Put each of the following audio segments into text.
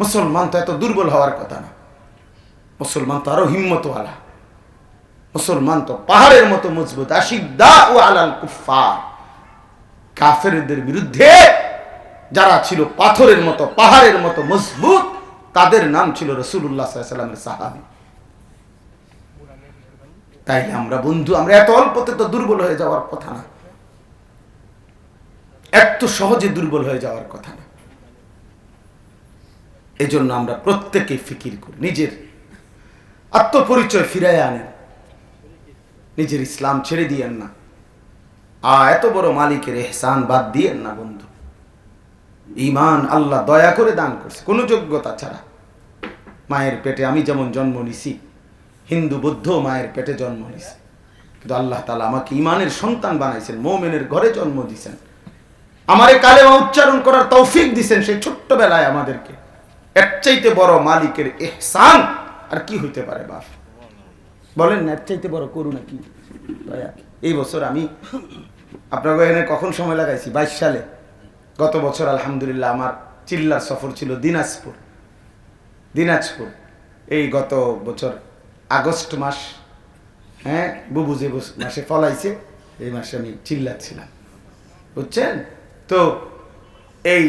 মুসলমান তো এত দুর্বল হওয়ার কথা না। মুসলমান তো আরও হিম্মতওয়ালা। মুসলমান তো পাহাড়ের মতো মজবুত। ও কাফেরদের বিরুদ্ধে যারা ছিল পাথরের মতো, পাহাড়ের মতো মজবুত, তাদের নাম ছিল রসুল্লাহ সাহাবি। তাইলে আমরা বন্ধু, আমরা এত অল্পতে তো দুর্বল হয়ে যাওয়ার কথা না। এত সহজে দুর্বল হয়ে যাওয়ার কথা না। এজন্য আমরা প্রত্যেকে ফিকির করি, নিজের আত্মপরিচয় ফিরাই আনেন। নিজের ইসলাম ছেড়ে দিয়েন না। আ, এত বড় মালিকের এহসান বাদ দিয়েন না বন্ধু। ইমান আল্লাহ দয়া করে দান করছে, কোনো যোগ্যতা ছাড়া। মায়ের পেটে আমি যেমন জন্ম নিছি, হিন্দু বৌদ্ধ মায়ের পেটে জন্ম নিছে। কিন্তু আল্লাহ তালা আমাকে ইমানের সন্তান বানাইছেন, মোমেনের ঘরে জন্ম দিছেন। আমারে কালেমা উচ্চারণ করার তৌফিক দিছেন সেই ছোট্টবেলায় আমাদেরকে। এর চাইতে বড় মালিকের এহসান আর কি হইতে পারে বাপ? বলেন না, এর চাইতে বড় করুণা কি? এই বছর আমি আপনার এখানে কখন সময় লাগাইছি? বাইশ সালে। গত বছর, আলহামদুলিল্লাহ, আমার চিল্লার সফর ছিল দিনাজপুর। দিনাজপুর। এই গত বছর আগস্ট মাস হ্যাঁ বুবু যে মাসে ফলাইছে, এই মাসে আমি চিল্লাচ্ছিলাম। বুঝছেন? তো এই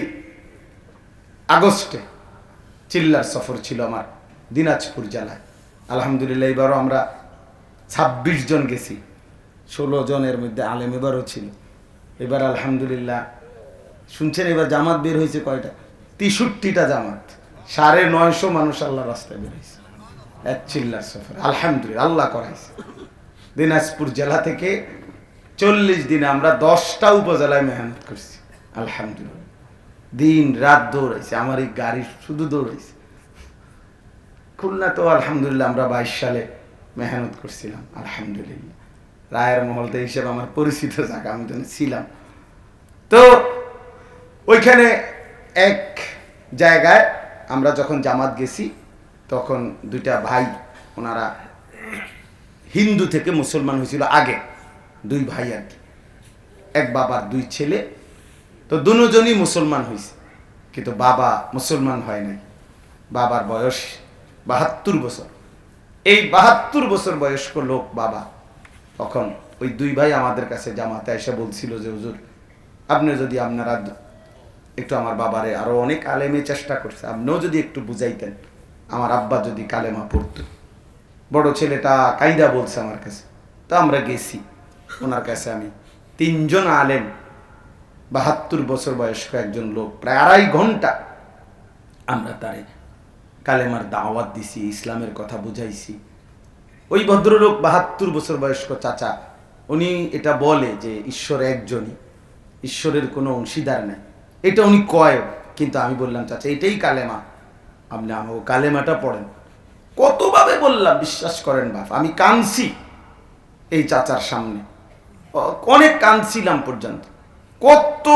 আগস্টে চিল্লার সফর ছিল আমার, দিনাজপুর জেলায়। আলহামদুলিল্লাহ এবারও আমরা ছাব্বিশ জন গেছি, ষোলো জনের মধ্যে আলেম এবারও ছিল। এবার আলহামদুলিল্লাহ, শুনছেন এবার জামাত বের হয়েছে কয়টা? তেষট্টিটা জামাত, সাড়ে নয়শো মানুষ আল্লাহ রাস্তায় বের হয়েছে। এক চিল্লার সফর, আলহামদুলিল্লাহ, আল্লাহ করাইছে। দিনাজপুর জেলা থেকে চল্লিশ দিনে আমরা দশটা উপজেলায় মেহনত করছি, আলহামদুলিল্লাহ। দিন রাত দৌড়াইছে, আমার এই গাড়ি শুধু দৌড়াইছে। খুলনা তো আলহামদুলিল্লাহ আমরা বাইশ সালে মেহনত করছিলাম, আলহামদুলিল্লাহ। রায়ের মহলতে হিসেবে আমার পরিচিত জায়গা, আমি তো ছিলাম। তো ওইখানে এক জায়গায় আমরা যখন জামাত গেছি, তখন দুইটা ভাই, ওনারা হিন্দু থেকে মুসলমান হয়েছিল আগে, দুই ভাই আর কি। এক বাবার দুই ছেলে তো দুজনই মুসলমান হয়েছে কিন্তু বাবা মুসলমান হয় নাই। বাবার বয়স বাহাত্তর বছর। এই বাহাত্তর বছর বয়স্ক লোক বাবা। তখন ওই দুই ভাই আমাদের কাছে জামাতে এসে বলছিল যে, হুজুর আপনি যদি আপনারা একটু আমার বাবারে আরও অনেক আলেমে চেষ্টা করছে, আপনিও যদি একটু বুঝাইতেন, আমার আব্বা যদি কালেমা পড়তো। বড় ছেলেটা কাইদা বলছে আমার কাছে। তো আমরা গেছি। ওনার কাছে আমি তিনজন আলেম বাহাত্তর বছর বয়স্ক একজন লোক, প্রায় আড়াই ঘণ্টা আমরা তারে কালেমার দাওয়াত দিছি, ইসলামের কথা বুঝাইছি। ওই ভদ্রলোক বাহাত্তর বছর বয়স্ক চাচা, উনি এটা বলে যে ঈশ্বর একজনই, ঈশ্বরের কোনো অংশীদার নেই। এটা উনি কয়, কিন্তু আমি বললাম, চাচা, এটাই কালেমা। আপনি আমাকে কালেমাটা পড়েন। কতভাবে বললাম, বিশ্বাস করেন বাপ, আমি কাঁদছি এই চাচার সামনে। অনেক কাঁদছিলাম পর্যন্ত। কত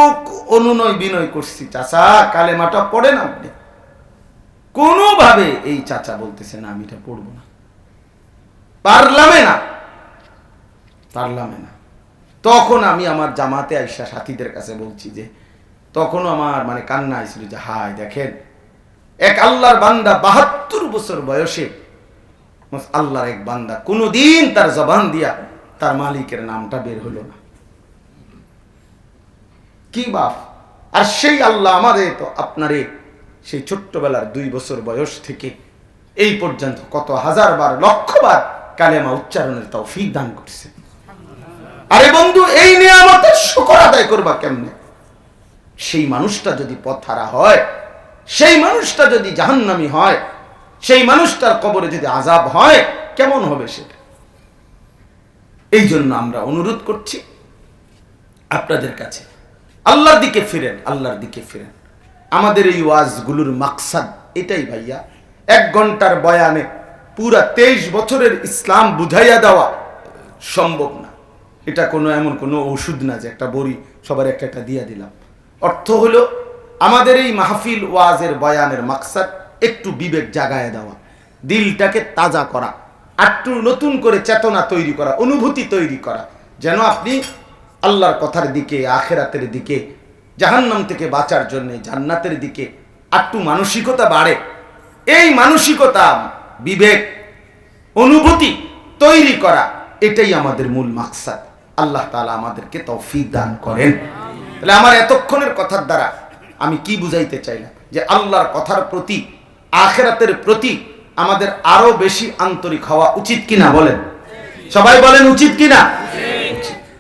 অনুনয় বিনয় করছি, চাচা, কালেমাটা পড়েন আপনি কোনোভাবে এই চাচা বলতেছে না, আমি এটা পড়ব না। পারলামে না। পারলামে না। তখন আমি আমার জামাতে আইসা সাথীদের কাছে বলছি যে, তখনও আমার মানে কান্না আইছিল যে, হায়, দেখেন, এক আল্লাহর বান্দা বাহাত্তর বছর বয়সে, আল্লাহর এক বান্দা কোনোদিন তার জবান দিয়া তার মালিকের নামটা বের হলো না। কি বাপ? আর সেই আল্লাহ আমারে তো আপনারে সেই ছোট্টবেলার দুই বছর বয়স থেকে এই পর্যন্ত কত হাজার বার, লক্ষ বার কালেমা উচ্চারণের তৌফিক দান করছে। আরে বন্ধু, এই নিয়ামতের শুকর আদায় করবা কেমনে? সেই মানুষটা যদি পথহারা হয়, সেই মানুষটা যদি জাহান্নামি হয়, সেই মানুষটার কবরে যদি আজাব হয়, কেমন হবে সেটা? এই জন্য আমরা অনুরোধ করছি আপনাদের কাছে আল্লাহর দিকে ফিরেন, আল্লাহর দিকে ফিরেন। আমাদের এই ওয়াজগুলোর মাকসাদ এটাই ভাইয়া, এক ঘণ্টার বয়ানে পুরা তেইশ বছরের ইসলাম বুঝাইয়া দেওয়া সম্ভব না। এটা কোনো এমন কোনো ওষুধ না যে একটা বড়ি সবার একটা একটা দিয়ে দিলাম। অর্থ হলো, আমাদের এই মাহফিল ওয়াজের বয়ানের মাকসাদ একটু বিবেক জাগায় দেওয়া, দিলটাকে তাজা করা একটু নতুন করে চেতনা তৈরি করা, অনুভূতি তৈরি করা। যেন আপনি আল্লাহর কথার দিকে, আখেরাতের দিকে, জাহান্নাম থেকে বাঁচার জন্য, জান্নাতের দিকে একটু মানসিকতা বাড়ে। এই মানসিকতা, বিবেক, অনুভূতি তৈরি করা, এটাই আমাদের মূল মাকসাদ। আল্লাহ তালা আমাদেরকে তৌফিক দান করেন। তাহলে আমার এতক্ষণের কথার দ্বারা আমি কি বুঝাইতে চাইলাম? যে আল্লাহর কথার প্রতি, আখেরাতের প্রতি আমাদের আরও বেশি আন্তরিক হওয়া উচিত কিনা বলেন? সবাই বলেন উচিত কিনা?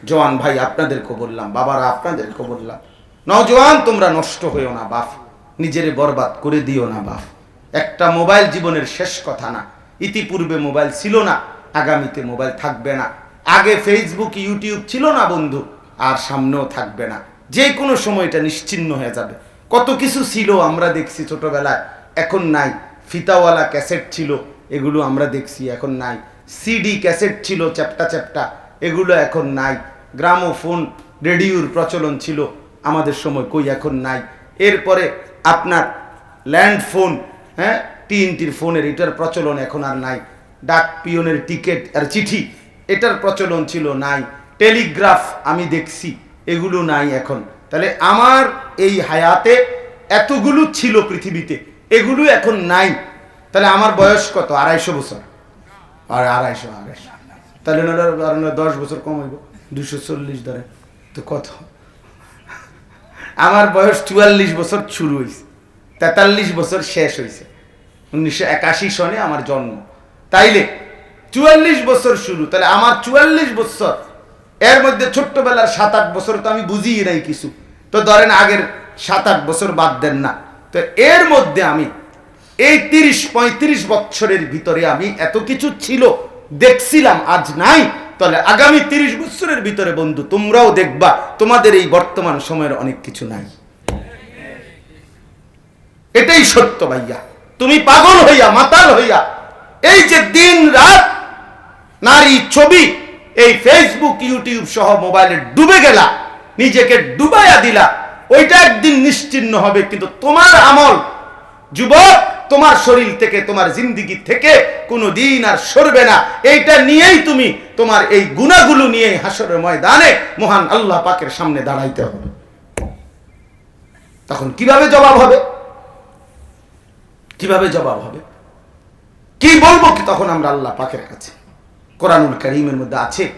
জওয়ান ভাই আপনাদেরকে বললাম বাবারা আপনাদেরকে বললাম নজওয়ান তোমরা নষ্ট হইও না, বাপ। নিজেরে বরবাদ করে দিও না, বাপ। একটা মোবাইল জীবনের শেষ কথা না। ইতিপূর্বে মোবাইল ছিল না, আগামীতে মোবাইল থাকবে না। আগে ফেসবুক ইউটিউব ছিল না, বন্ধু, আর সামনেও থাকবে না। যে কোনো সময় এটা নিশ্চিন্ন হয়ে যাবে। কত কিছু ছিল আমরা দেখছি ছোটবেলায়, এখন নাই। ফিতাওয়ালা ক্যাসেট ছিল, এগুলো আমরা দেখছি, এখন নাই। সিডি ক্যাসেট ছিল, চ্যাপটা চ্যাপটা, এগুলো এখন নাই। গ্রামোফোন, রেডিওর প্রচলন ছিল আমাদের সময়, কই এখন নাই। এরপরে আপনার ল্যান্ড ফোন হ্যাঁ টিএনটির ফোনের, এটার প্রচলন এখন আর নাই। ডাক পিয়নের টিকিট, আর চিঠি, এটার প্রচলন ছিল নাই। টেলিগ্রাফ আমি দেখছি, এগুলো নাই এখন। তাহলে আমার এই হায়াতে এতগুলো ছিল পৃথিবীতে, এগুলো এখন নাই। তাহলে আমার বয়স কত? আড়াইশো বছর। আর আড়াইশো আড়াইশো। তাহলে দশ বছর কম হইব। দুশো চল্লিশ ধরে। তো কত? আমার বয়স চুয়াল্লিশ বছর শুরু হয়েছে তেতাল্লিশ বছর শেষ হয়েছে উনিশশো একাশি সনে আমার জন্ম। তাইলে চুয়াল্লিশ বছর শুরু। তাহলে আমার চুয়াল্লিশ বছর, এর মধ্যে ছোট্টবেলার সাত আট বছর তো আমি বুঝিই নাই কিছু। তো ধরেন আগের সাত আট বছর বাদ দেন না। তো এর মধ্যে আমি এই তিরিশ পঁয়ত্রিশ বছরের ভিতরে আমি এত কিছু ছিল, দেখছিলাম, আজ নাই। তাহলে আগামী তিরিশ বছরের ভিতরে বন্ধু, তোমরাও দেখবা, তোমাদের এই বর্তমান সময়ের অনেক কিছু নাই। এটাই সত্য ভাইয়া। তুমি পাগল হইয়া, মাতাল হইয়া, এই যে দিন রাত নারী ছবি, এই ফেসবুক ইউটিউব সহ মোবাইলে ডুবে গেলা, নিজেকে ডুবাইয়া দিলা, ওইটা একদিন নিশ্চিন্ন হবে, কিন্তু তোমার আমল, যুবক তোমার শরীর থেকে, তোমার জিন্দিগি থেকে কোনো দিন আর সরবে না। এইটা নিয়েই তুমি তোমার এই গুণাগুলো নিয়ে হাসরের ময়দানে মহান আল্লাহ পাকের সামনে দাঁড়াইতে হবে। তখন কীভাবে জবাব হবে? কীভাবে জবাব হবে? কি বলব কি তখন আমরা আল্লাহ পাকের কাছে? কোরআনুল করিমের মধ্যে আছে।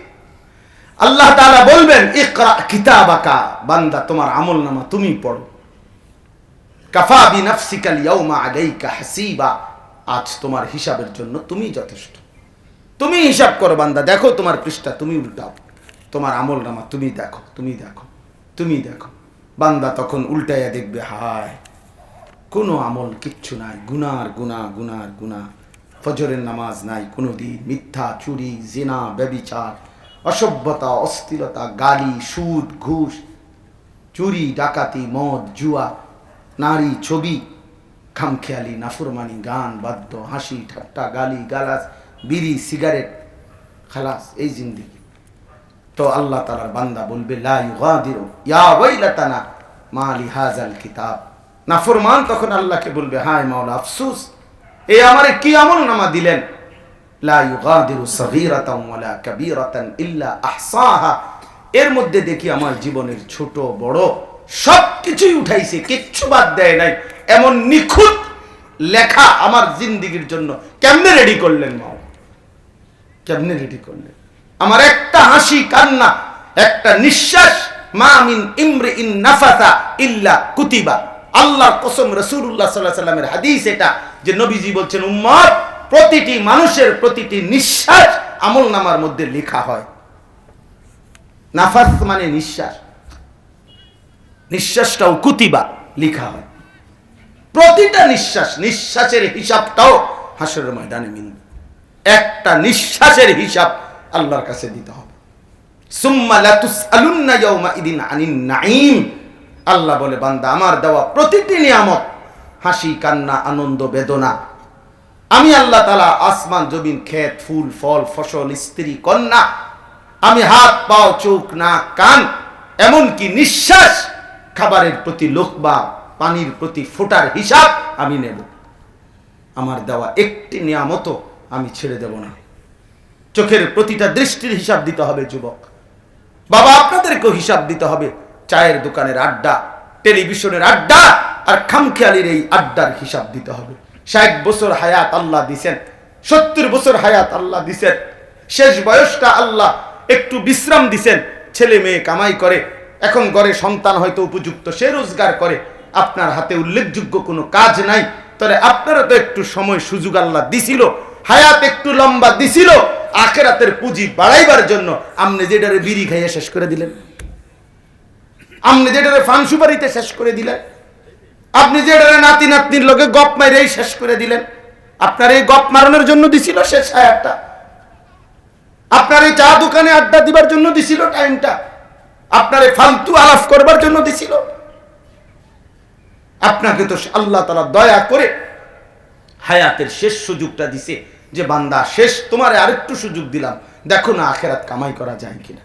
আল্লাহ তাআলা বলবেন, ইকরা কিতাবাকা, বান্দা, তোমার আমল নামা তুমি পড়ো। কাফা বিনাফসিকাল ইয়াউমা আলাইকা হাসিবা। আজ তোমার হিসাবের জন্য তুমি যথেষ্ট। তুমি হিসাব করো বান্দা, দেখো তোমার পৃষ্ঠা তুমি উল্টাও। তোমার আমল নামা তুমি দেখো তুমি দেখো তুমি দেখো। বান্দা তখন উল্টাইয়া দেখবে, হায়, কোনো আমল কিচ্ছু নাই, গুনার গুনা গুনার গুনা ফজরের নামাজ নাই কোনো দিন মিথ্যা, চুরি, জেনা, ব্যবিচার, অসভ্যতা, অস্থিরতা, গালি, সুদ, ঘুষ, চুরি, ডাকাতি, মদ, জুয়া নারী ছবি, খামখেয়ালি, নাফরমানি, গান, বাদ্য, হাসি, ঠাট্টা, গালি গালাস বিড়ি, সিগারেট, খালাস, এই জিন্দিগি। তো আল্লাহ তালার বান্দা বলবে, লা ইউগাদিরু ওয়াইলাতানা মা কিতাব। নাফরমান তখন আল্লাহকে বলবে, হায় মাওলা, আফসুস এই আমারে কি আমল নামা দিলেন? এর মধ্যে দেখি আমার জীবনের ছোট, বড় সব কিছুই উঠাইছে, কিচ্ছু বাদ দেয় নাই। এমন নিখুঁত লেখা আমার জিন্দিগির জন্য কেমনে রেডি করলেন মাও কেমনে রেডি করলেন? আমার একটা হাসি, কান্না, একটা নিঃশ্বাস, মা মিন ইমরি ইন নাফাসা ইল্লা কুতিবা। আল্লাহর কসম রাসূলুল্লাহ সাল্লাল্লাহু আলাইহি সাল্লামের হাদিস এটা, যে নবীজি বলছেন, উম্মত, প্রতিটি মানুষের প্রতিটি নিঃশ্বাস আমল নামার মধ্যে লেখা হয়। নাফাস মানে নিঃশ্বাস। নিঃশ্বাসটাও কুতিবা লিখা হয়। প্রতিটা নিঃশ্বাস, নিঃশ্বাসের হিসাবটাও হাসরের ময়দানে মিলবে। একটা নিঃশ্বাসের হিসাব আল্লাহর কাছে দিতে হবে। আল্লাহ বলে, বান্দা, আমার দেওয়া প্রতিটি নিয়ামত, হাসি, কান্না, আনন্দ, বেদনা, আমি আল্লাহ তালা আসমান, জমিন, ক্ষেত, ফুল, ফল, ফসল, স্ত্রী, কন্যা, আমি হাত, পাও, চোখ, নাক, কান, এমনকি নিঃশ্বাস খাবারের প্রতি লোক বা পানির প্রতি ফোটার হিসাব আমি নেব। আমার দেওয়া একটি নিয়ামত আমি ছেড়ে দেব না। চোখের প্রতিটা দৃষ্টির হিসাব দিতে হবে যুবক। বাবা, আপনাদেরকেও হিসাব দিতে হবে। চায়ের দোকানের আড্ডা, টেলিভিশনের আড্ডা আর খামখেয়ালির এই আড্ডার হিসাব দিতে হবে। ষাট বছর হায়াত আল্লাহ দিছেন, সত্তর বছর হায়াত আল্লাহ দিছেন। শেষ বয়সটা আল্লাহ একটু বিশ্রাম দিছেন। ছেলে মেয়ে কামাই করে এখন ঘরে সন্তান হয়তো উপযুক্ত, সে রোজগার করে, আপনার হাতে উল্লেখযোগ্য কোনো কাজ নাই। তবে আপনারা তো একটু সময় সুযোগ আল্লাহ দিছিল, হায়াত একটু লম্বা দিছিল, আখেরাতের পুঁজি বাড়াইবার জন্য আপনি যেটারে বিড়ি খাইয়ে শেষ করে দিলেন। আপনি যেটারে ফান সুপারিতে শেষ করে দিলেন। আপনি যেটারে নাতি নাতনির লোকে গপ মাইরেই শেষ করে দিলেন। আপনার এই গপ মারানোর জন্য দিছিল শেষ হায়াতটা। আপনার এই চা দোকানে আড্ডা দিবার জন্য দিছিল টাইমটা। আপনার ফালতু আলাপ করবার জন্য দিছিল। আপনাকে তো আল্লাহ তালা দয়া করে হায়াতের শেষ সুযোগটা দিছে যে, বান্দা, শেষ তোমার আরেকটু সুযোগ দিলাম। দেখো না আখেরাত কামাই করা যায় কিনা।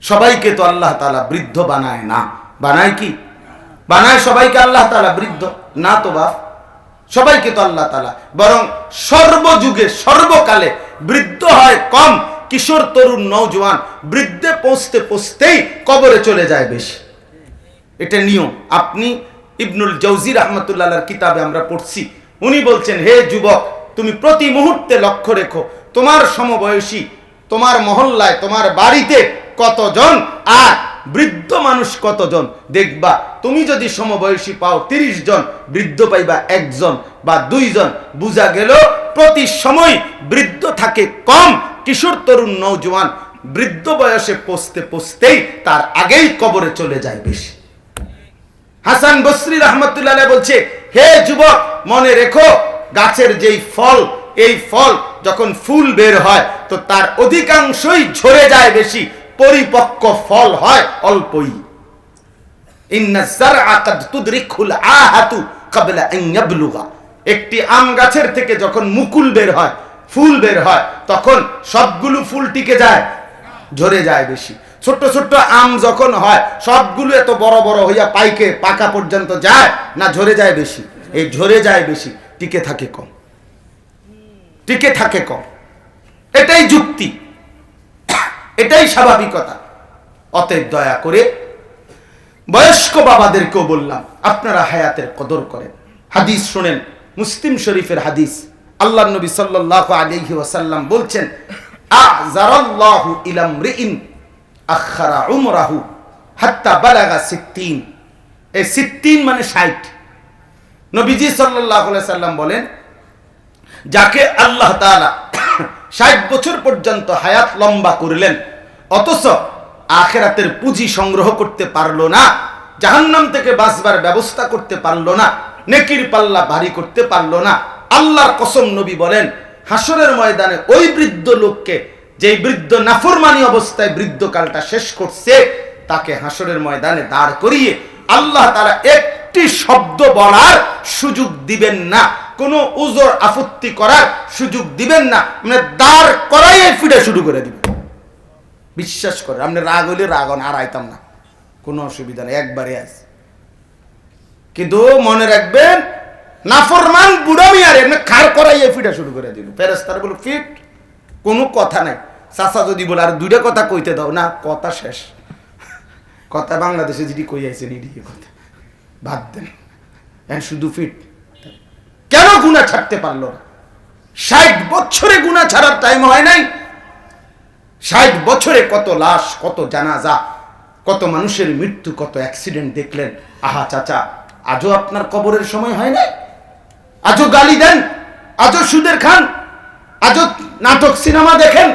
সবাইকে তো আল্লাহ তালা বৃদ্ধ বানায় না। বানায় কি? বানায় সবাইকে আল্লাহ তালা বৃদ্ধ। না তো বাপ। সবাইকে তো আল্লাহ তালা বরং সর্বযুগে, সর্বকালে বৃদ্ধ হয় কম। কিশোর, তরুণ নৌজওয়ান বৃদ্ধে পৌঁছতে পৌঁছতেই কবরে চলে যায় বেশি। এটা নিয়ম। আপনি ইবনুল জৌজির রহমতুল্লাহর কিতাবে আমরা পড়ছি। উনি বলছেন, হে যুবক, তুমি প্রতি মুহূর্তে লক্ষ্য রেখো, তোমার সমবয়সী, তোমার মহল্লায়, তোমার বাড়িতে কতজন আর বৃদ্ধ মানুষ কতজন? দেখবা, তুমি যদি সমবয়সী পাও তিরিশ জন, বৃদ্ধ পাইবা একজন বা দুইজন। বুঝা গেল, প্রতি সময় বৃদ্ধ থাকে কম কিশোর তরুণ নৌজওয়ান বৃদ্ধ বয়সে পৌঁছতে পৌঁছতেই তার আগেই কবরে চলে যায় বেশি। হাসান বসরি রহমতুল্লাহ বলছে, হে যুবক, মনে রেখো, গাছের যেই ফল, এই ফল যখন ফুল বের হয়, তো তার অধিকাংশই ঝরে যায় বেশি, পরিপক্ক ফল হয় অল্পই। একটি আম গাছের থেকে যখন মুকুল বের হয় ফুল বের হয়, তখন সবগুলো ফুল টিকে যায়, ঝরে যায় বেশি। ছোট্ট ছোট্ট আম যখন হয়, সবগুলো এত বড় বড় হইয়া পাইকে পাকা পর্যন্ত যায়, না ঝরে যায় বেশি? এই ঝরে যায় বেশি, টিকে থাকে কম। টিকে থাকে কম। এটাই যুক্তি। এটাই স্বাভাবিকতা। অতএব দয়া করে বয়স্ক বাবাদেরকেও বললাম, আপনারা হায়াতের কদর করেন। হাদিস শোনেন, মুসলিম শরীফের হাদিস। আল্লাহ নবী সাল্লাল্লাহু আলাইহি ওয়াসাল্লাম বলছেন এই সিত্তিন মানে 60 নবীজি সাল্লাম বলেন, যাকে আল্লাহ তাআলা ষাট বছর পর্যন্ত হায়াত লম্বা করলেন, অথচ আখেরাতের পুঁজি সংগ্রহ করতে পারল না, জাহান্নাম থেকে বাঁচবার ব্যবস্থা করতে পারল না, নেকির পাল্লা ভারী করতে পারল না আল্লাহর কসম নবী বলেন হাসরের ময়দানে ওই বৃদ্ধ লোককে যেই বৃদ্ধ নাফরমানি অবস্থায় বৃদ্ধকালটা শেষ করছে, তাকে হাসরের ময়দানে দাঁড় করিয়ে আল্লাহ তারা একটি শব্দ বলার সুযোগ দিবেন না। কোনো উজোর আপত্তি করার সুযোগ দিবেন না। মানে দাঁড় করাই ফিরে শুরু করে দিবেন। বিশ্বাস করে আপনি রাগ হইলে রাগ আর আইতাম না। কোনো অসুবিধা নেই, একবারে আস কিন্তু মনে রাখবেন নাফরমান বুড়া মিয়ার এমনি খার করাইয়ে ফিটা শুরু করে দিল। ফেরেস্তার বলো ফিট, কোনো কথা নাই। চাচা যদি বলে, আর দুইটা কথা কইতে দাও। না, কথা শেষ। কথা বাংলাদেশে যেটি কই আইছেন এদিকে কথা। বাদ দেন। এখন শুধু ফিট। কেন গুণা ছাড়তে পারল না? ষাট বছরে গুণা ছাড়ার টাইম হয় নাই? ষাট বছরে কত লাশ, কত জানাজা, কত মানুষের মৃত্যু, কত অ্যাক্সিডেন্ট দেখলেন। আহা, চাচা, আজও আপনার কবরের সময় হয় নাই? আজও গালি দেন, আজও সুদের খান, আজও নাটক, সিনেমা দেখেন,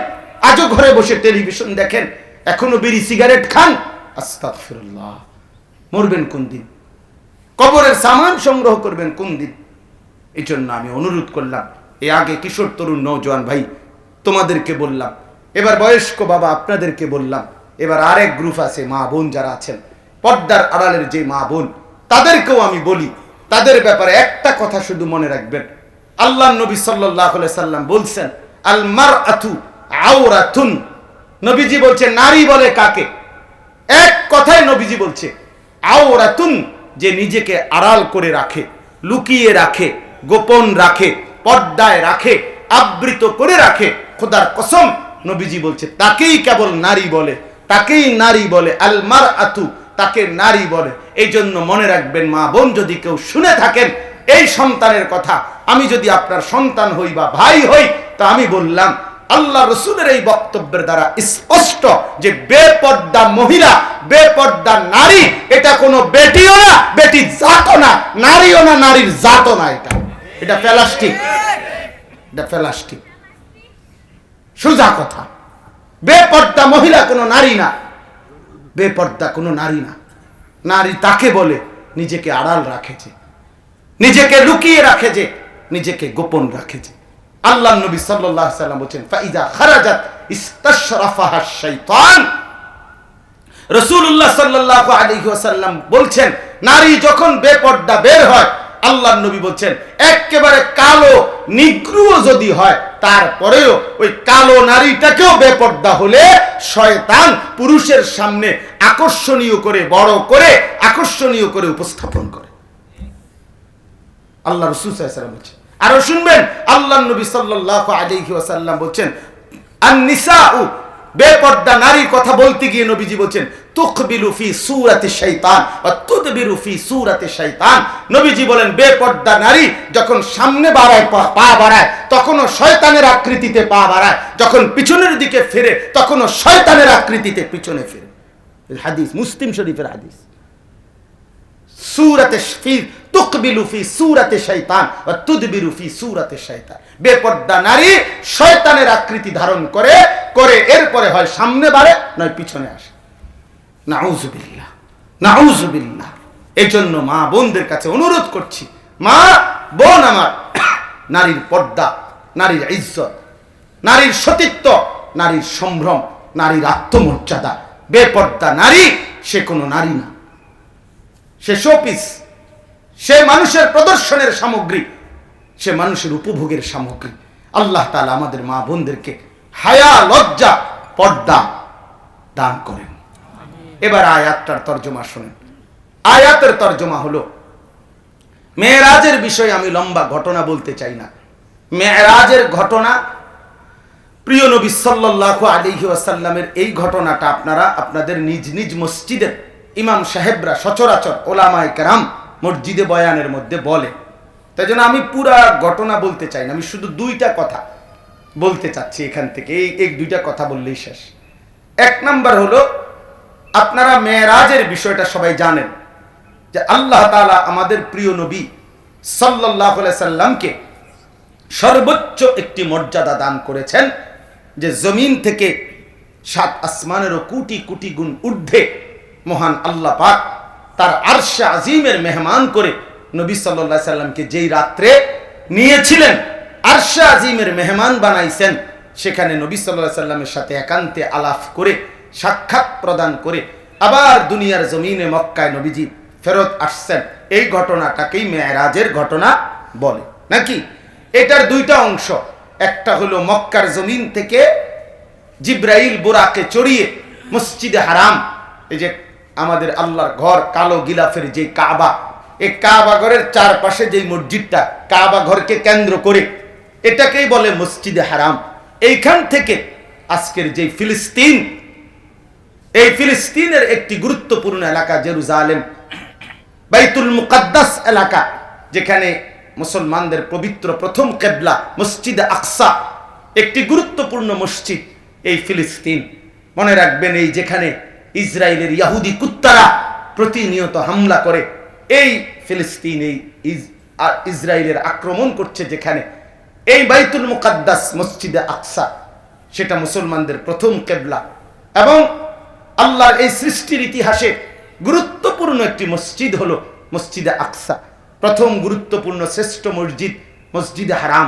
আজও ঘরে বসে টেলিভিশন দেখেন, এখনও বিড়ি সিগারেট খান। আস্তাগফিরুল্লাহ। মরবেন কোন দিন? কবরের সামান সংগ্রহ করবেন কোন দিন? এই জন্য আমি অনুরোধ করলাম, এ আগে কিশোর তরুণ নৌজওয়ান ভাই, তোমাদেরকে বললাম, এবার বয়স্ক বাবা আপনাদেরকে বললাম, এবার আরেক গ্রুপ আছে মা বোন যারা আছেন, পর্দার আড়ালের যে মা বোন, তাদেরকেও আমি বলি তাদের ব্যাপারে একটা কথা শুধু মনে রাখবেন। আল্লাহ নবী সাল্লাম বলছেন আলমার আথু আউরাথুন নবীজি বলছে, নারী বলে কাকে? এক কথায় নবীজি বলছে, আওরাতুন, যে নিজেকে আড়াল করে রাখে, লুকিয়ে রাখে, গোপন রাখে, পর্দায় রাখে, আবৃত করে রাখে। খোদার কসম, নবীজি বলছে, তাকেই কেবল নারী বলে, তাকেই নারী বলে আলমার আতু তাকে নারী বলে। এই জন্য মনে রাখবেন, মা বোন যদি কেউ শুনে থাকেন, এই সন্তানের কথা, আমি যদি আপনার সন্তান হই বা ভাই হই, তা আমি বললাম, আল্লাহ রসুলের এই বক্তব্যের দ্বারা স্পষ্ট যে বেপর্দা মহিলা, বেপর্দা নারী, এটা কোনো বেটিও না, বেটি জাতও না, নারীও না, নারীর জাতও না এটা। এটা প্লাস্টিক। এটা প্লাস্টিক। সোজা কথা। বেপর্দা মহিলা কোনো নারী না, বেপর্দা কোনো নারী না। নারী তাকে বলে, নিজেকে আড়াল রাখেছে। নিজেকে লুকিয়ে রাখে যে নিজেকে গোপন রাখে যে আল্লাহ নবী সাল্লাহ সাল্লাম বলছেন ফাইদা খারাজাত ইস্তাশরাফাহা শাইতান। রাসূলুল্লাহ সাল্লাল্লাহু আলাইহি ওয়াসাল্লাম বলছেন, নারী যখন বেপর্দা বের হয় আল্লাহ নবী বলছেন, একেবারে কালো নিগ্রুও যদি হয়, তারপরেও ওই কালো নারীটাকেও বেপর্দা হলে শয়তান পুরুষের সামনে আকর্ষণীয় করে, বড় করে, আকর্ষণীয় করে উপস্থাপন করে। আল্লাহ রসুল বলছেন। আরও শুনবেন আল্লাহ নবী আলাইহি ওয়াসাল্লাম বলছেন বেপর্দা নারীর কথা বলতে গিয়ে নবীজি বলছেন তুকবিলু ফি সূরাতি শাইতান ওয়া তুদবিরু ফি সূরাতি শাইতান। নবীজি বলেন, বেপর্দা নারী যখন সামনে বাড়ায়, পা বাড়ায়, তখনও শয়তানের আকৃতিতে পা বাড়ায়। যখন পিছনের দিকে ফিরে, তখনও শয়তানের আকৃতিতে পিছনে ফিরে। হাদিস, মুসলিম শরীফের হাদিস। সুরাতে ফি তুকবিলু ফি সুরাতে শয়তান ওয়া তুদবিরু ফি সুরাতে শয়তান বেপর্দা নারী শয়তানের আকৃতি ধারণ করে করে এরপরে হয় সামনে বাড়ে, নয় পিছনে আসে। নাউজুবিল্লাহ নাউজুবিল্লাহ এই জন্য মা বোনদের কাছে অনুরোধ করছি, মা, বোন আমার, নারীর পর্দা, নারীর ইজ্জত, নারীর সতীত্ব, নারীর সম্ভ্রম, নারীর আত্মমর্যাদা। বেপর্দা নারী, সে কোনো নারী না। সে শোপিস। সে মানুষের প্রদর্শনের সামগ্রী, সে মানুষের উপভোগের সামগ্রী। আল্লাহ তালা আমাদের মা বোনদেরকে হায়া, লজ্জা, পর্দা দান করেন। এবার আয়াতটার তর্জমা শুনেন। আয়াতের তর্জমা হলো, মেয়েরাজের বিষয়ে আমি লম্বা ঘটনা বলতে চাই না। মেয়েরাজের ঘটনা, প্রিয় নবী সাল্লাল্লাহু আলাইহি ওয়াসাল্লামের এই ঘটনাটা আপনারা আপনাদের নিজ নিজ মসজিদের ইমাম সাহেবরা সচরাচর ওলামায়ে কেরাম মসজিদে বয়ানের মধ্যে বলে। তাই জন্য আমি পুরা ঘটনা বলতে চাই না, আমি শুধু দুইটা কথা বলতে চাচ্ছি এখান থেকে, এই এক দুইটা কথা বললেই শেষ। এক নাম্বার হলো, আপনারা মেয়েরাজের বিষয়টা সবাই জানেন, যে আল্লাহ তাআলা আমাদের প্রিয় নবী আলাইহি সাল্লামকে সর্বোচ্চ একটি মর্যাদা দান করেছেন, যে জমিন থেকে সাত আসমানেরও কোটি কোটি গুণ ঊর্ধ্বে মহান আল্লাহ পাক তার আরশে আজিমের মেহমান করে নবী সাল্লাহ সাল্লামকে যেই রাত্রে নিয়েছিলেন, আরশে আজিমের মেহমান বানাইছেন, সেখানে নবী সাল্লাহ সাল্লামের সাথে একান্তে আলাপ করে, সাক্ষাৎ প্রদান করে আবার দুনিয়ার জমিনে মক্কায় নবীজি ফেরত আসছেন। এই ঘটনাটাকেই মেয়েরাজের ঘটনা বলে। নাকি? এটার দুইটা অংশ। একটা হলো মক্কার জমিন থেকে জিব্রাইল বোরাকে চড়িয়ে মসজিদে হারাম। এই যে আমাদের আল্লাহর ঘর কালো গিলাফের যে কাবা, এই কাবা ঘরের চারপাশে যে মসজিদটা, কাবা ঘরকে কেন্দ্র করে, এটাকেই বলে মসজিদে হারাম। এইখান থেকে আজকের যে ফিলিস্তিন, এই ফিলিস্তিনের একটি গুরুত্বপূর্ণ এলাকা জেরুজালেম, বাইতুল মুকাদ্দাস এলাকা, যেখানে মুসলমানদের পবিত্র প্রথম কেবলা মসজিদ আকসা, একটি গুরুত্বপূর্ণ মসজিদ এই ফিলিস্তিন। মনে রাখবেন এই যেখানে ইসরায়েলের ইয়াহুদি কুত্তারা প্রতিনিয়ত হামলা করে। এই ফিলিস্তিন এই ইসরায়েলের আক্রমণ করছে যেখানে। এই বাইতুল মুকাদ্দাস মসজিদে আকসা, সেটা মুসলমানদের প্রথম কেবলা। এবং আল্লাহর এই সৃষ্টির ইতিহাসে গুরুত্বপূর্ণ একটি মসজিদ হলো মসজিদে আকসা। প্রথম গুরুত্বপূর্ণ শ্রেষ্ঠ মসজিদ মসজিদে হারাম